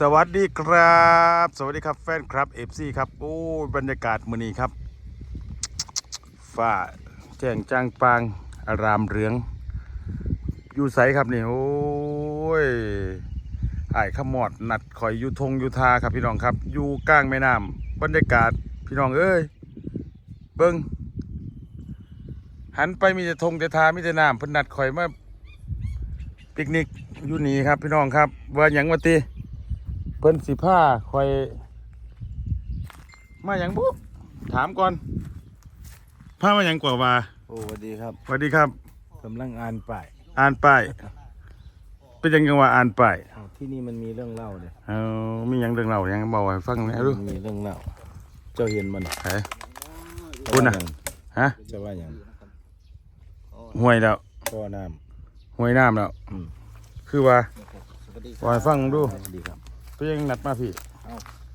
สวัสดีครับ สวัสดีครับแฟนครับเอฟซีครับโอ้บรรยากาศมื้อนี้ครับฝ้าแจ้งจางปางอารามเหลือง อยู่ใสครับนี่โอ้ยไอ้ายขมอดนัดคอยอยู่ทงอยู่ทาครับพี่น้องครับ อยู่กลางแม่น้ำบรรยากาศพี่น้องเอ้ยเบิ้งหันไปมีแต่ทงแต่ทามีแต่น้ำเพิ่นนัดคอยมาปิกนิกอยู่นี่ครับพี่น้องครับว่าหยังมาตี เพิ่นสิผ้าคอย มาอย่างบุถามก่อนผ้ามาอย่างกว่าว่าโอ้สวัสดีครับสวัสดีครับกำลังอ่านป้ายอ่านป้ายเป็นยังไงว่าอ่านป้ายอ้าวที่นี่มันมีเรื่องเล่าเลยเอามีหยังเรื่องเล่าหยังบอกให้ฟังแหน่ดูมันมีเรื่องเล่า เจ้าเห็นมันไผคุณน่ะ ฮะจะว่าอย่างห่วยแล้วพ่อน้ห่วยน้ำแล้วำอืมคือว่าสวัสดีว่าให้ฟังดู สวัสดีครับ เป็นยังนัดมาพี่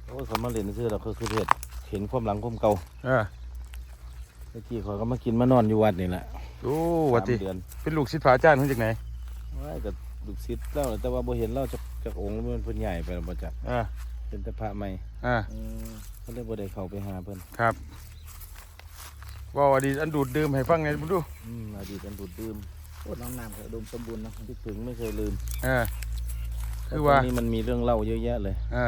โอ้ยเขามาเล่นซื้อเราคือคือเพจเห็นความหลังความเก่าเออเมื่อกี้เขาก็มากินมานอนอยู่วัดนี่แหละดูว่าติสามเดือนเป็นลูกศิษย์พระอาจารย์เพิ่นจากไหนว่ากับลูกศิษย์เล่าแต่ว่าบ่เห็นเล่าจากจากองค์แล้วมันเพิ่นใหญ่ไปแล้วบ่จักอ่าเป็นแต่พระใหม่อ่าเขาเลยบ่ได้เข้าไปหาเพิ่นครับว่าอดีตอันดูดดื่มให้ฟังไงดูอืมอดีตอันดูดดื่มโอ้น้องน้ำก็อุดมสมบูรณ์เนาะคิดถึงไม่เคยลืมเออ คือว่าแต่ตนนี้มันมีเรื่องเล่าเยอะแยะเลยอ่า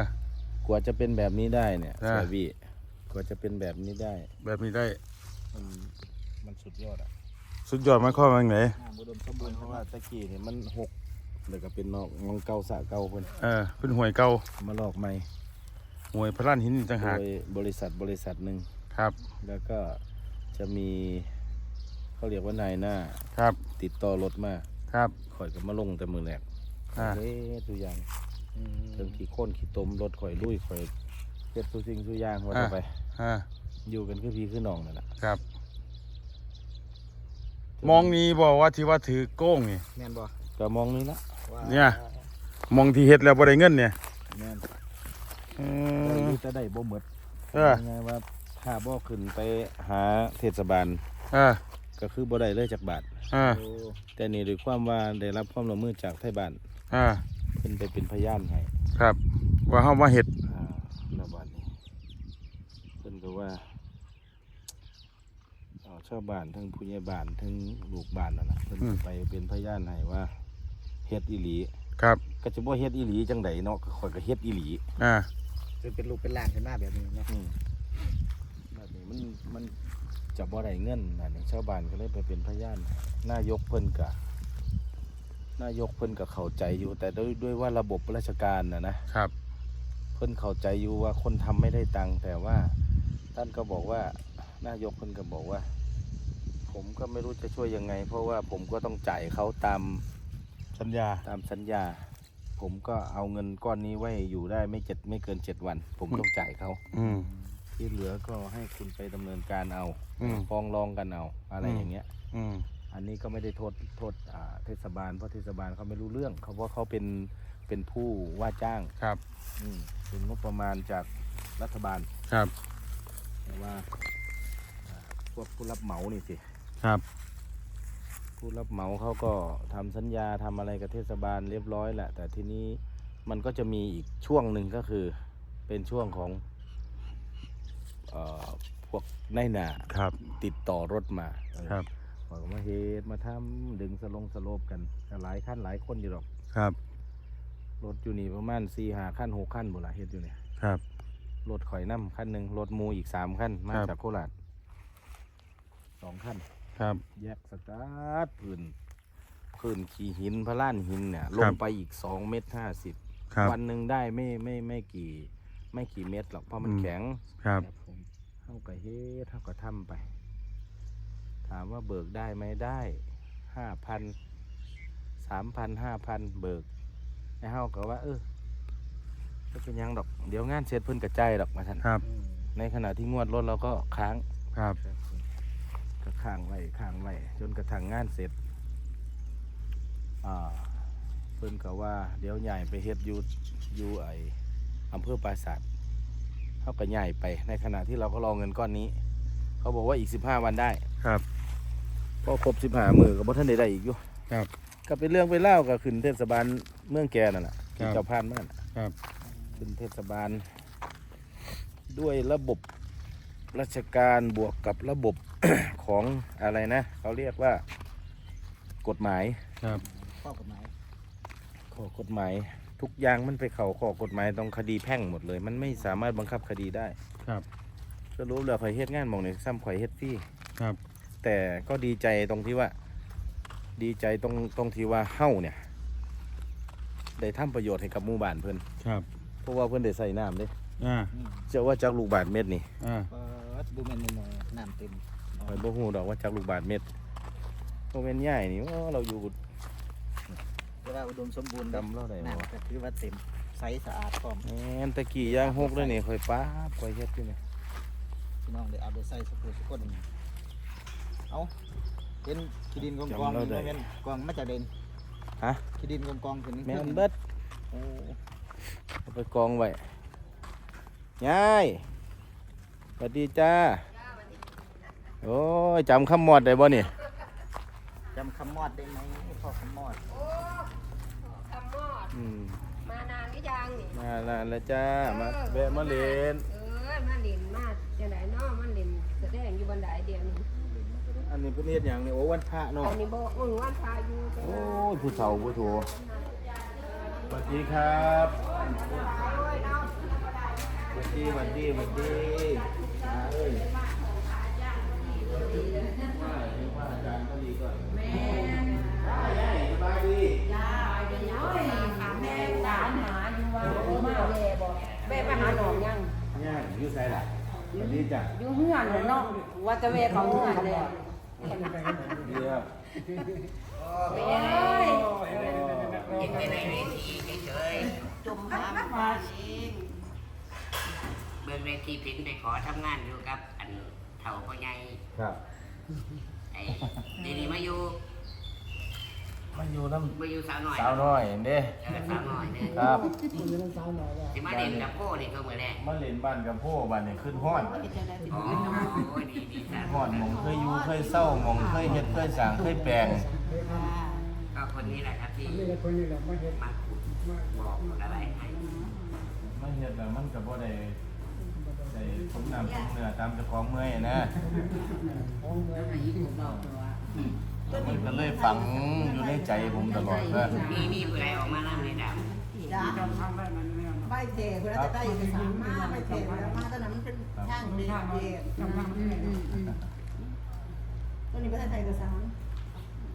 กว่าจะเป็นแบบนี้ได้เนี่ยอ่าเสียบีกว่าจะเป็นแบบนี้ได้ แบบนี้ได้ มันมันสุดยอดอะสุดยอดมากข้อมันไหนน้ำอุดมสมบูรณ์เพเพราะราะว่าว่าตะกี้เนี่ยมันหกแล้วก็เป็นนอกงองเก่าสะเก่าเพิ่นเออเป็นห่วยเก่ามาลอกใหม่ห่วยพระล้านหินอีกต่างหากโดยบริษัทบริษัทหนึ่งครับ แล้วก็จะมีเขาเรียกว่านายหน้าครับ ติดต่อรถมาครับข่อยก็มาลงแต่มือแรก อ่า เฮ้ทุกอย่างเครื่องขี่ข้นขี่ต้มรถข่อยลุยข่อยเก็บทุกสิ่งทุกอย่างว่าจะไป อ่าอยู่กันคือพี่คือน้องนั่นแหละครับ มองนี้บอกว่าที่ว่าถือโก้งนี่ แม่นบ่ก็มองนี่ละว่าเนี่ย มองที่เฮ็ดแล้วบ่ได้เงินเนี่ยแม่นอืได้มอยู่จะได้บ่หมดเออยังไงว่าถ้าบ่ขึ้นไปหาเทศบาลเออก็คือบ่ได้เลยจากบาท เออโอ้แต่นี่ด้วยความว่าได้รับความร่วมมือจากไทยบ้านเออเพิ่นไปเป็นพยานให้ครับ ว่าเฮามาเฮ็ดอ่าแล้วบัดนี้เพิ่นก็ว่าเอาชาวบ้านทั้งผู้ใหญ่บ้านทั้งลูกบ้านนั่นน่ะเพิ่นก็ไปเป็นพยานให้ว่าเฮ็ดอีหลีครับก็จะบ่เฮ็ดอีหลีจังไดเนาะก็ข่อยก็เฮ็ดอีหลีอ่าจนเป็นรูปเป็นร่างขึ้นมาแบบนี้เนาะอืมแบบนี้มันมันจะบ่ได้เงินอันนี้ชาวบ้านก็เลยไปเป็นพยานนายกเพิ่นกะ นายกเพิ่นก็เข้าใจอยู่ แต่ด้วยด้วยว่าระบบราชการนะนะครับ เพิ่นเข้าใจอยู่ว่าคนทำไม่ได้ตังค์แต่ว่าท่านก็บอกว่านายกเพิ่นก็บอกว่า ผมก็ไม่รู้จะช่วยยังไง เพราะว่าผมก็ต้องจ่ายเขาตามสัญญาตามสัญญา ผมก็เอาเงินก้อนนี้ไว้อยู่ได้ไม่เจ็ดไม่เกินเจ็ดวัน ผมต้องจ่ายเขา อืม ที่เหลือก็ให้คุณไปดำเนินการเอาอืม ฟ้องร้องกันเอาอะไรอืม อย่างเงี้ย อืม อันนี้ก็ไม่ได้โทษโทษอ่าเทศบาลเพราะเทศบาลเขาไม่รู้เรื่องเขาเพราะเขาเป็นเป็นผู้ว่าจ้างครับอืมเป็นงบประมาณจากรัฐบาลครับแต่ว่าอ่าพวกผู้รับเหมานี่สิครับ ผู้รับเหมาเขาก็ทำสัญญาทำอะไรกับเทศบาลเรียบร้อยแหละ แต่ทีนี้มันก็จะมีอีกช่วงหนึ่งก็คือเป็นช่วงของเอ่อพวกนายหนาครับติดต่อรถมาเออครับ บอกมาเฮดมาทำดึงสลงสโลบกันก็หลายขั้นหลายคนอยู่หรอกครับรถอยู่นี่ประมาณสี่หาขั้นหกขั้นบุละเฮ็ดอยู่เนี่ยครับรถข่อยน้ำขั้นหนึ่งรถหมูอีกสามขั้นมาครับจากโคราชสองขั้นครับ แยกสตาร์ทพื้นพื้นขี่หินพระล้านหินเนี่ยลครังบไปอีกสองเมตรห้าสิบครับวันหนึ่งได้ไม่ไม่ไม่กี่ ไม่กี่เมตรหรอกเพราะมันอืมแข็งครับผมเท่ากับเฮ็ดเท่ากับทำไป ถามว่าเบิกได้ไหมได้ห้าพันสามพันห้าพันเบิกไอ้เฮาก็ว่า เออไม่เป็นหยังดอก เดี๋ยวงานเสร็จเพิ่นกระจายดอกมาท่านครับอืมในขณะที่งวดรถเราก็ค้างครับครับผมก็ค้างไว้ค้างไว้จนกระทั่งงานเสร็จอ่าเพิ่นก็ว่า เดี๋ยวใหญ่ไปเฮ็ดอยู่อยู่ไออำเภอปราสาทเขาก็ใหญ่ไปในขณะที่เราก็รอเงินก้อนนี้ เขาบอกว่าอีกสิบห้าวันได้ครับ พอครบสิบห้ามือก็บ่ทันได้ได้อีกอยู่ครับ ก็เป็นเรื่องไปเล่าวก็ขึ้นเทศบาลเมืองแกนั่นแหละที่ครับเจ้าพานมาน่ะครับเป็นเทศบาล ด้วยระบบราชการบวกกับระบบ ของอะไรนะ เขาเรียกว่ากฎหมาย ครับ ข้อกฎหมายข้อกฎหมายทุกอย่างมันไปเข่าข้อกฎหมายต้องคดีแพ่งหมดเลย มันไม่สามารถบังคับคดีได้ครับก็รู้แล้วข่อยเฮ็ดงานหมองนี่ซ้ำข่อยเฮ็ดฟรี่ครับ แต่ก็ดีใจตรงที่ว่า ดีใจตรงตรงที่ว่าเฮ้าเนี่ย ได้ทำประโยชน์ให้กับหมู่บ้านเพิ่นครับเพราะว่าเพิ่นได้ใส่น้ำเด้อ่าเจ้าว่าจากลูกบาทเม็ดนี่อ่าเปิดบูแมนหน่อยๆน้ำเต็มข่อยบ่ฮู้ดอกว่าจากลูกบาทเม็ดโมเมนใหญ่นี่โอ้เราอยู่เวลาอุดมสมบูรณ์ดำเราได้บ่น้ำก็ถือว่าเต็มใสสะอาดพร้อมแม่นตะกี้ย่างหกเลยนี่ข่อยป๊าบข่อยเฮ็ดอยู่นี่พี่น้องเดี๋ยวเอาไปใส่สกูสกุล เอาเป็นขี้ดินกองกองนี่บ่แม่นกองมาจากเด่นฮะ ขี้ดินกองกองขึ้นแม่นเบิดโอ้เอาไปกองไว้ยายสวัสดีจ้า โอ้ยจำคำมอดได้บ่นี่จำคำมอดได้ไหมพ่อคำมอดทำมอด อืมมานานหรือยังนี่มาแล้วแล้วจ้า มาแวะมาเล่นเออมาเล่นมาจังไดเนาะมาเล่นแสดงอยู่บันไดเดียวนี่ อันนี้เพิ่นเฮ็ดหยังนี่โอ้วันพระเนาะอันนี้บ่มึงวันพาอยู่จังโอ้ได๋ยผู้เฒ่าผู้โถสวัสดีครับสวัสดีสวัสดีสวัสดีมาเอ้ยว่าอาจารย์ก็ดีก่อนแม่สบายดีแม่ตามหาอยู่ว่าโอ้มาแม่บ่แม่มาหาดอกยังเนี่ยอยู่ไสล่ะสวัสดีจ้ะอยู่เฮือนเนาะว่าจะแม่เขาเฮือนเลย ดีครับโอ้ยเห็นไปในเวทีเฉยจมหามาสิๆเบิ่งเวทีผินไปขอทำงานอยู่กับ อันเฒ่าพ่อใหญ่ครับไอ้เดี๋ยวนี้มาอยู่ มาอยู่น้มาอยู่สาวหน่อยำสาวน้อยเด้เออสาวหน่อยเด้อครับสิมาเด่นกับโก้นี่ก็มือแรกมาเล่นบ้านกับพ่อบ้านนี่ขึ้นห้อนอ๋อโอ้ยดีดีจ้ะห้อนหมองเคยอยู่เคยเศร้าหมองเคยเฮ็ดเคยสร้างเคยแปลงก็คนนี้แหละครับที่มาบอกอะไรให้ไม่เฮ็ดแล้วมันก็บ่ได้ได้สมน้ำสมเนื้อตามเจ้าของเมื่อยนะมันก็ เลยฝังอยู่ในใจผมตลอดว่ามีมีผู้ใดออกมานั่งในดใบเจเพื่อจะได้เอกสารมาใบเจแล้วมาตอนนั้นมันเป็นช่างเด็กเด็กตอนนี้ไม่ได้ใส่เอกสาร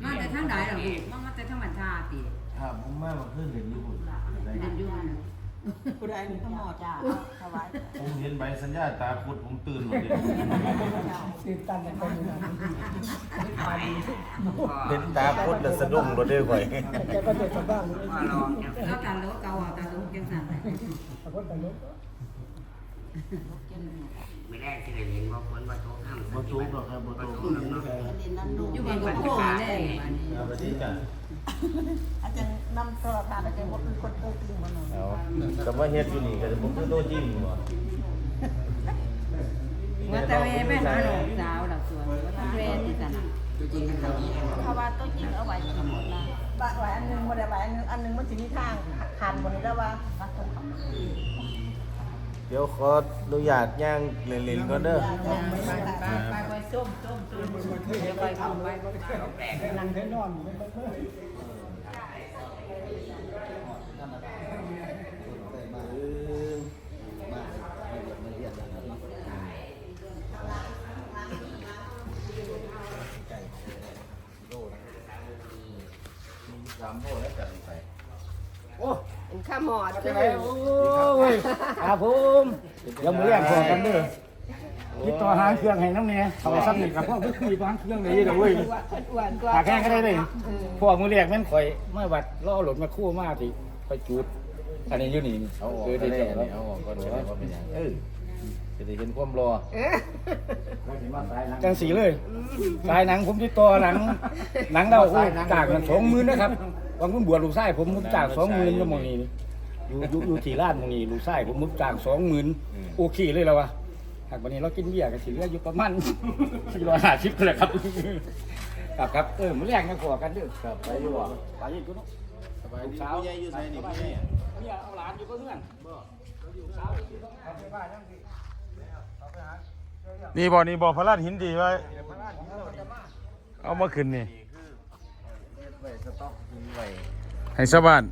มาแต่ทางใดล่ะลูกมามาแต่ทางบัญชาติถ้าผมมาเมื่อคืนเห็นอยู่พุ่นได้เรียนอยู่นั่นผู้ใดหนึ่งขมอจ้าถวายผมเห็นใบสัญญาตาคุดผมตื่นหมดเลยตื่นตันเป็น เห็นตาคุดแล้วสะดุ้งรถเด้อข่อยแกก็เด็กกับบ้านพ่อรองเนี่ยแล้วตาโลกเก่าอะตาโลกจังซั่นแหละตะคนตะลุกมือแรกที่ได้เห็นว่าฝนว่าโตข้ามบ่ทุกข์หรอกครับบ่ทุกข์เนาะอยู่บ้านก็โค้งแน่บัดนี้สวัสดีจ้ะอาจารย์นำโทรศัพท์อาจารย์ว่าเป็นคนโตตึงมันหน่อยเอาแต่ว่าเฮ็ดอยู่นี่ก็ผมคือโตจริงบ่ว่าแต่แม่แม่หาน้องสาวดอ นะบะไว้อันนึงบ่ได้ไหวอันนึงอันนึงมันสิมีทางหันบนนี้แล้วว่าเดี๋ยวขออนุญาตย่างเล่นๆก่อนเด้อไปไปส้มส้มส้มเดี๋ยวไปทำไปไปแปลกนั่งเทนนอนสามโลแล้วกันไปเป็นข้าหมอดคือโอ้ยครับผมเดี๋ยวมือแรกพอกันเด้อคิดต่อหางเครื่องให้น้ำเนี่ยเขาซ้ำนี่กับพ่อคุยต่อหางเครื่องเลยเด้อเว้ยอ้วนๆกว่าหาแค่ก็ได้เลยพวกมือแรกแม่นข่อยเมื่อวัดล่อหลดมาคู่มาที่ข่อยจุดอันนี้อยู่นี่นี่เอาออกคือก็ได้ได้เจ้าอันแล้นี้วเอาออกก่อนก็ได้ว่าเป็นหยังเออ จะได้เห็นความรอจังสีเลยสายหนังผมที่ต่อหนัง หนังเราโอ้ยจากกันสองหมื่นนะครับบางคนบวชลูกไส้ผมมุดจากสองหมื่นก็มองนี่อยู่อยู่อยู่ที่ร้านมองนี่ลูกไส้ผมมุดจากสองหมื่นโอเคเลยแล้ววะหากวันนี้เรากินเบียร์กันถือว่าอยู่ประมาณสี่ร้อยห้าสิบเลยครับ ครับครับเออมื้อแรกยังขอกันเด้อครับไปอยู่บ่ไปอยู่ตัวเนาะสบายดีผู้ใหญ่อยู่ไสนี่ผู้ใหญ่เนี่ยเอาหลานอยู่ก็เพื่อนบ่นี่ บ่นี่บ่พระราชหินดีไว้ เอามาขึ้นนี่ไว้สต็อกทิ้งไว้ให้ชาวบ้าน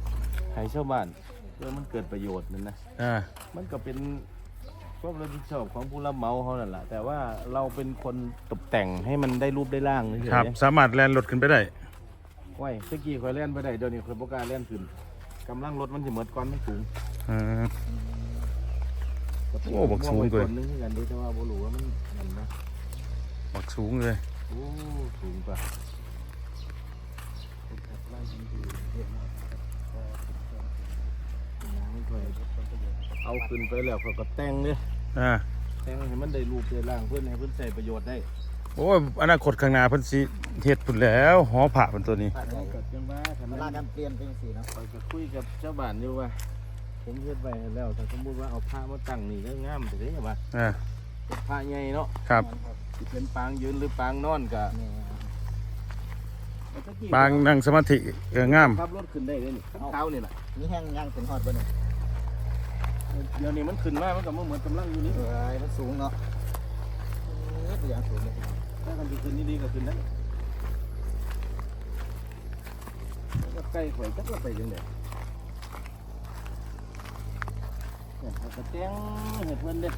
ให้ชาวบ้านเพื่อมันเกิดประโยชน์นั่นนะอ่า มันก็เป็นความรับผิดชอบของผู้รับเหมาเขานั่นแหละแต่ว่าเราเป็นคนตกแต่งให้มันได้รูปได้ร่างเฉยครับๆสามารถแล่นรถขึ้นไปได้ไว้ตะกี้คอยเล่นไปได้เดี๋ยวนี้คอยประกล้าเล่นขึ้นกำลังรถมันจะเหมือนก้อนมันสูง อ่าโอ้บักสูงเลเกิยนนึงคือกันเดีแต่ว่าบ่รู้ว่ามันนั่นนะบักสูงเลย โอ้สูงกว่าเอาขึ้นไปแล้วเขาก็แต่งเนี่ยอ่า แต่งให้มันได้รูปได้ร่างเพื่อนให้เพื่อนใช้ประโยชน์ได้โอ้ยอนาคตข้างหน้าเพิ่นสิเฮ็ดพุ่นแล้วหอผ่าเพิ่นตัวนี้ ผ่านกับจังว่าทำเวลาการเปลี่ยนเป็นสีเนาะไปก็คุยกับเจ้าบ้านอยู่ว่า ผมเฮ็ดไปแล้วถ้าสมมติว่าเอาผ้ามาตั้งนี่ก็งามแต่เด้ว่าอ่าเป็นผ้าใหญ่เนาะครับ สิเป็นปางยืนหรือปางนอนก็บางนั่งสมาธิก็งามขับรถขึ้นได้เลยนี่ข้างเท้านี่แหละนี่แห้งย่างถึงฮอดบ่เนี่ยเดี๋ยวนี้มันขึ้นมามันก็บ่เหมือนกำลังอยู่นี่เอ้ยมันสูงเนาะเอ้ยตัวอย่างสูงเลยถ้ามันสิขึ้นนี่ดีก็ขึ้นได้แล้วก็ใกล้ข่อยจักว่าไปจังได๋เนี่ยเขา ก็แต่งให้เพิ่นเด้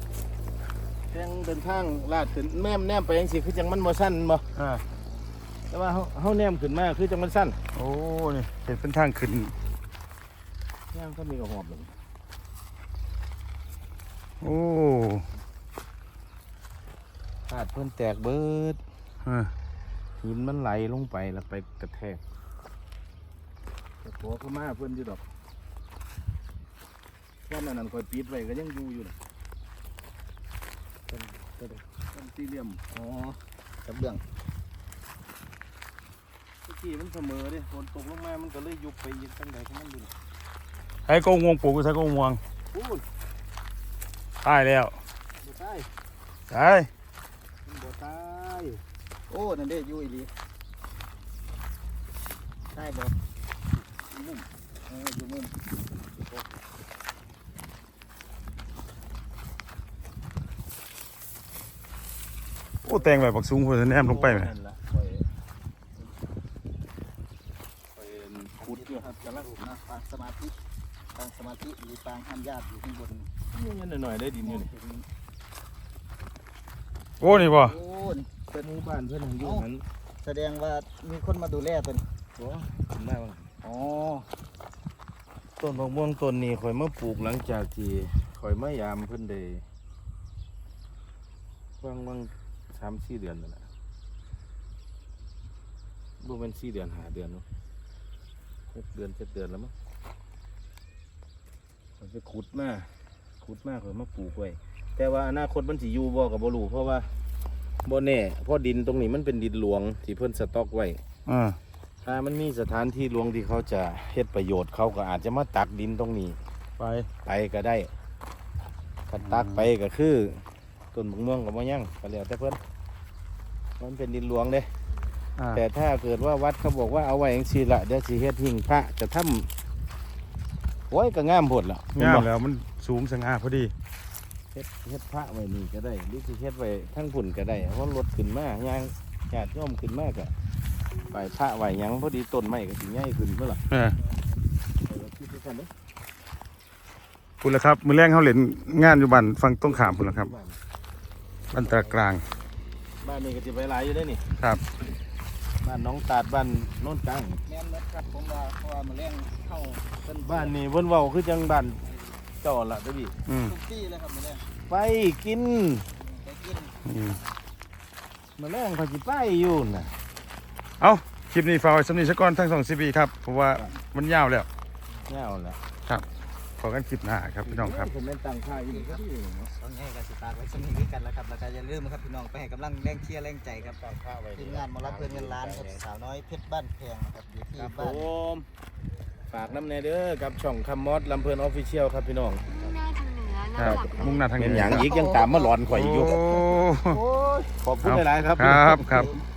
แต่งเดินทางลาดขึ้นแม่มแนมไปจังซี่คือจังมันบ่สั้นบ่อ่าแต่ว่าเฮาเฮาแนมขึ้นมาคือจังมันสั้นโอ้นี่เห็นเป็นทางขึ้นแนมก็มีกระหอบหนึงโอ้พาดเพิ่นแตกเบิดอ่าหินมันไหลลงไปแล้วไปกระแทกแต่ตัวก็มาเพิ่นอยู่ดอก ว่านั่นนั่นคอยปิดไว้ก็ยังอยู่อยู่น่ะเป็นเป็นเป็นสี่เหลี่ยมอ๋อกับเบื้องเมื่อกี้มันเสมอเด้ฝนตกลงมามันก็เลยยุบไปอีกตั้งใดของมันอยู่น่ะให้กงวงปลูกใส่กงวงโอ้ยตายแล้วบ่ตายตายมันบ่ตายโอ้นั่นเด้อยู่อีหลีได้บ่มุมเอออยู่มุม โอ้ แต่งแบบบักสูงเพิ่นแนมลงไปไหมนั่นล่ะข่อยข่อยขุดอยู่ครับกำลังนะปางสมาธิปางสมาธิหรือปางห้ามญาติอยู่ข้างบนนี่เงินหน่อยๆได้ดินอยู่นี่โอ้นี่บ่โอ้นี่เป็นหมู่บ้านเพื่อนอยู่นั้นแสดงว่ามีคนมาดูแลตัวนี้โอ้ขึ้นมาบ้างอ๋อต้นมะม่วงต้นนี้ข่อยมาปลูกหลังจากที่ข่อยมายามเพิ่นได้ว่างว่าง สามสี่เดือนนั่นแหละบ่เป็นสี่เดือนหาเดือนเนาะหกเดือนเจ็ดเดือนแล้วมั้งข่อยไปขุดมาขุดมาข่อยมาปลูกไว้แต่ว่าอนาคตมันสิอยู่บ่กับบ่รู้เพราะว่าบ่แน่เพราะดินตรงนี้มันเป็นดินหลวงที่เพิ่นสต็อกไว้อ่าถ้ามันมีสถานที่หลวงที่เขาจะเฮ็ดประโยชน์เขาก็อาจจะมาตักดินตรงนี้ ไปไปก็ได้ถ้าตักไปก็คือ ต้นมะม่วงกับมะยั่งก็แล้วแต่เพิ่นมันเป็นดินหลวงเด้อ่าแต่ถ้าเกิดว่าวัดเขาบอกว่าเอาไว้อย่างซีละเดี๋ยวสิเฮ็ดหิ้งพระจะทำโอ้ยก็งามพดแล้วงามแล้วมันสูงสง่าพอดี เฮ็ดเฮ็ดพระไว้นี่ก็ได้หรือสิเฮ็ดไว้ทั้งพุ่นก็ได้เพราะรถขึ้นมาย่างญาติโยมขึ้นมาก็ไปพระไว้หยังพอดีต้นไม้ก็สิใหญ่ขึ้นเมื่อล่ะอ่าเออคิดด้วยกันเด้อพุ่นละครับ มื้อแรงเขาเล่นงานอยู่บ้านฝั่งตรงข้ามพุ่นละครับ บ้าน ตรากลาง บ้านนี้ก็จะไปหลายอยู่ได้อนี่ครับ บ้านน้องตาดบ้านโน้นกลางแม่นเบิดครับผมว่าเพราะว่ามันแรงเข้าเป็นบ้านนี้เพิ่นเว้าคือจังบ้านเจ้าละเด้อพี่อืมทุกที่เลยครับมันแรงไปกินไปกินอืมมาแรงเขาสิไปอยู่น่ะเอาคลิปนี้ฝากไว้สำนีสักก่อนทั้งสองซีบีครับเพราะว่ามันยาวแล้วแน่วละ ขอกันคลิปหน้าครับพี่น้องครับผมเป็นตังค่าอยู่นี่ก็ดีเนาะต้องให้กันสิตากไว้สนิทกันแล้วครับแล้วก็อย่าลืมครับพี่น้องไปให้กำลังแรงเชียร์แรงใจครับตังค่าไว้ทีมงานหมารับเพื่อนเงินล้านครับสาวน้อยเพชรบ้านแพงนะครับอยู่ที่ครับผบ้านมฝากน้ำแน่เด้อกับช่องคำมอดลำเพลินออฟฟิเชียลครับพี่น้องครับมุ่งหน้าทางเป็นนี้หยังอีกยังตามมาหลอนข่อยอยู่โโอ้ยขอบคุณหลายๆครับครับครับอยู่วัด